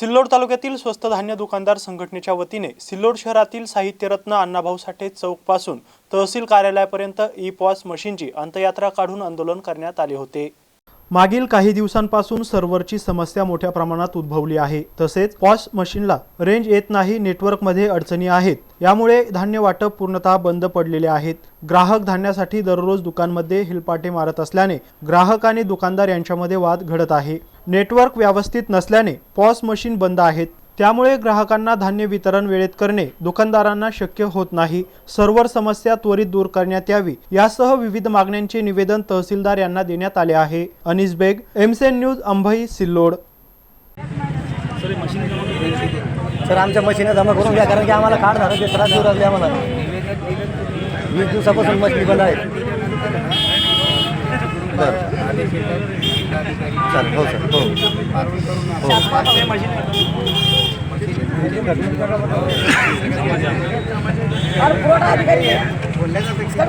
सिल्लोड तालुक्यातील स्वस्त धान्य दुकानदार संघटनेच्या वतीने सिल्लोड शहरातील साहित्यरत्न अण्णाभाऊ साठे चौकपासून तहसील कार्यालयापर्यंत ई पॉस मशीनची अंतयात्रा काढून आंदोलन करण्यात आले होते. मागील काही दिवसांपासून सर्व्हरची समस्या मोठ्या प्रमाणात उद्भवली आहे. तसेच पॉस मशीनला रेंज येत नाही नेटवर्कमध्ये अडचणी आहेत. यामुळे धान्य वाटप पूर्णतः बंद पडलेले आहेत. ग्राहक धान्यासाठी दररोज दुकानमध्ये हिलपाटे मारत असल्याने ग्राहक आणि दुकानदार यांच्यामध्ये वाद घडत आहे. नेटवर्क व्यवस्थित नसल्याने पॉस मशीन बंद आहेत. त्यामुळे ग्राहकांना धान्य वितरण वेळेत करणे दुकानदारांना शक्य होत नाही. सर्व्हर समस्या त्वरित दूर करण्यात यावी. यासह विविध मागण्यांचे निवेदन तहसीलदार यांना देण्यात आले आहे. Anis Beg MCN news Ambhai Sillod. Sir आमच्या मशीने जमा करून घ्या कारण की आम्हाला कार्ड झालं ते त्रास देऊ लागले आम्हाला. वीस दिवसापासून मशीन बंद आहे. बरं. चालेल हो सर हो.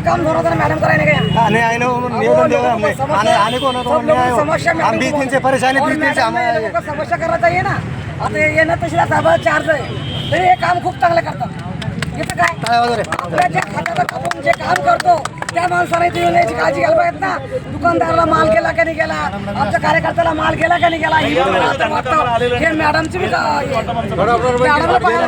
काम धोरण होतं मैडम कराने निवेदन हमने आने आने को ना तो हमने आए हो। हम बीस दिन से परेशानी बीस दिन से हमें समस्या करायला चाहिए ना. आता हे येणं तहसीलदार साहेब चार्ज आहे. तरी हे काम खूप चांगलं करतात. इथं काय? आपल्या आपण जे काम करतो त्या माणसाने इथे येऊन याची काळजी घ्यायला पाहिजे ना. दुकानदाराला माल गेला का नाही गेला? आमच्या कार्यकर्त्याला माल गेला का नाही गेला? ही मॅडमची बी का- हे. मॅडमला पाहायला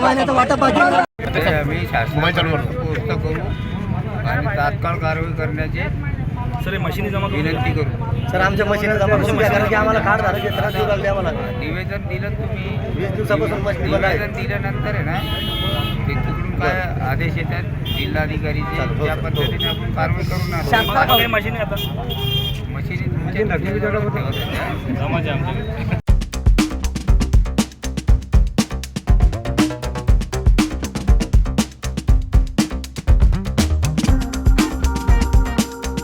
तात्काळ कारवाई करण्याची विनंती करू. सर आमच्या मशीने जमा करून घ्या कारण की आम्हाला कार्ड झालं ते त्रास देऊ लागले आम्हाला. निवेदन दिलं तुम्ही. वीस दिवसापासून मशीन बंद आहे. निवेदन दिल्यानंतर आहे ना ते तिकडून काय आदेश येतात त्या सर. पद्धतीने आपण कारवाई करू ना मशीन तुमच्या